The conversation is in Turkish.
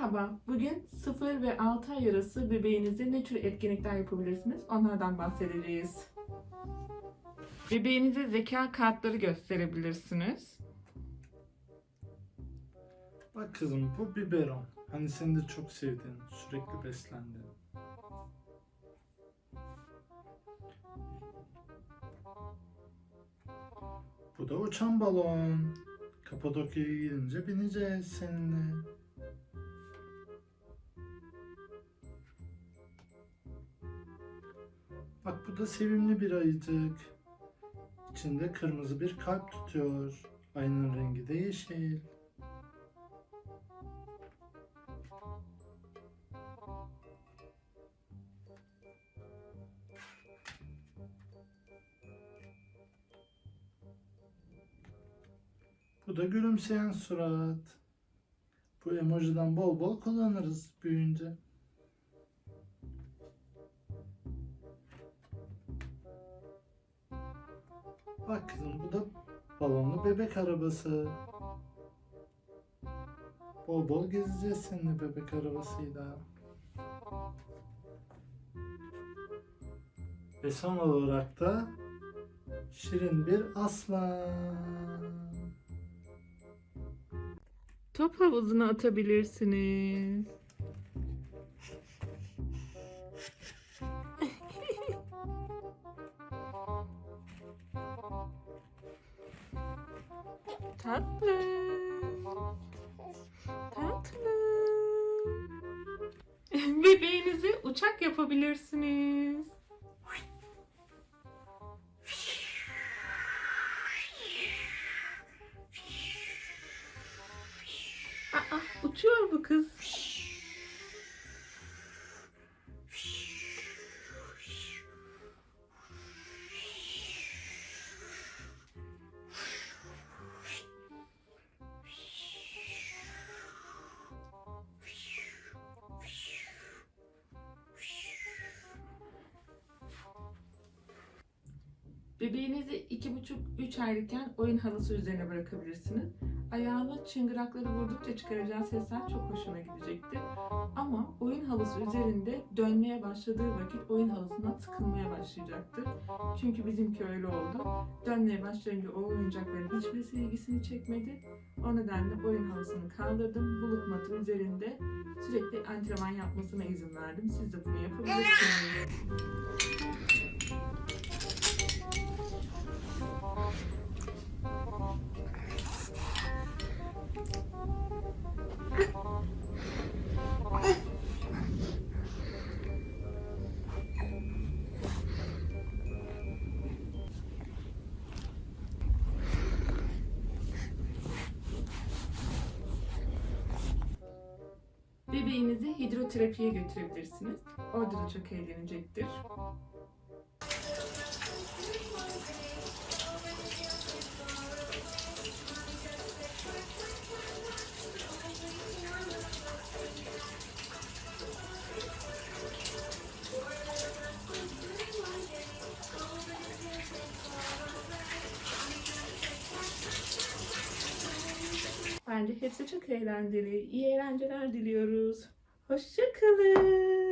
Merhaba, bugün 0 ve 6 ay arası bebeğinize ne tür etkinlikler yapabilirsiniz? Onlardan bahsedeceğiz. Bebeğinize zeka kartları gösterebilirsiniz. Bak kızım bu biberon. Hani seni de çok sevdiğin, sürekli beslendiğin. Bu da uçan balon. Kapadokya'ya gidince bineceğiz seninle. Bak bu da sevimli bir ayıcık. İçinde kırmızı bir kalp tutuyor. Ayının rengi de yeşil. Bu da gülümseyen surat. Bu emojiden bol bol kullanırız büyüyünce. Bak kızım bu da balonlu bebek arabası. Bol bol gezeceğiz seninle bebek arabasıyla. Ve son olarak da şirin bir aslan. Top havuzuna atabilirsiniz. Tatlı. Tatlı. Bebeğinizi uçak yapabilirsiniz. Aa, uçuyor bu kız. Bebeğinizi 2,5-3 aylıkken oyun halısı üzerine bırakabilirsiniz. Ayağını çıngırakları vurdukça çıkaracağı sesler çok hoşuna gidecektir. Ama oyun halısı üzerinde dönmeye başladığı vakit oyun halısına tıkılmaya başlayacaktır. Çünkü bizimki öyle oldu. Dönmeye başlayınca o oyuncakların hiçbirisi ilgisini çekmedi. O nedenle oyun halısını kaldırdım. Bulut matı üzerinde sürekli antrenman yapmasına izin verdim. Siz de bunu yapabilirsiniz. Bebeğinizi hidroterapiye götürebilirsiniz. Orada da çok eğlenecektir. Bence hepsi çok eğlenceli. İyi eğlenceler diliyoruz. Hoşçakalın.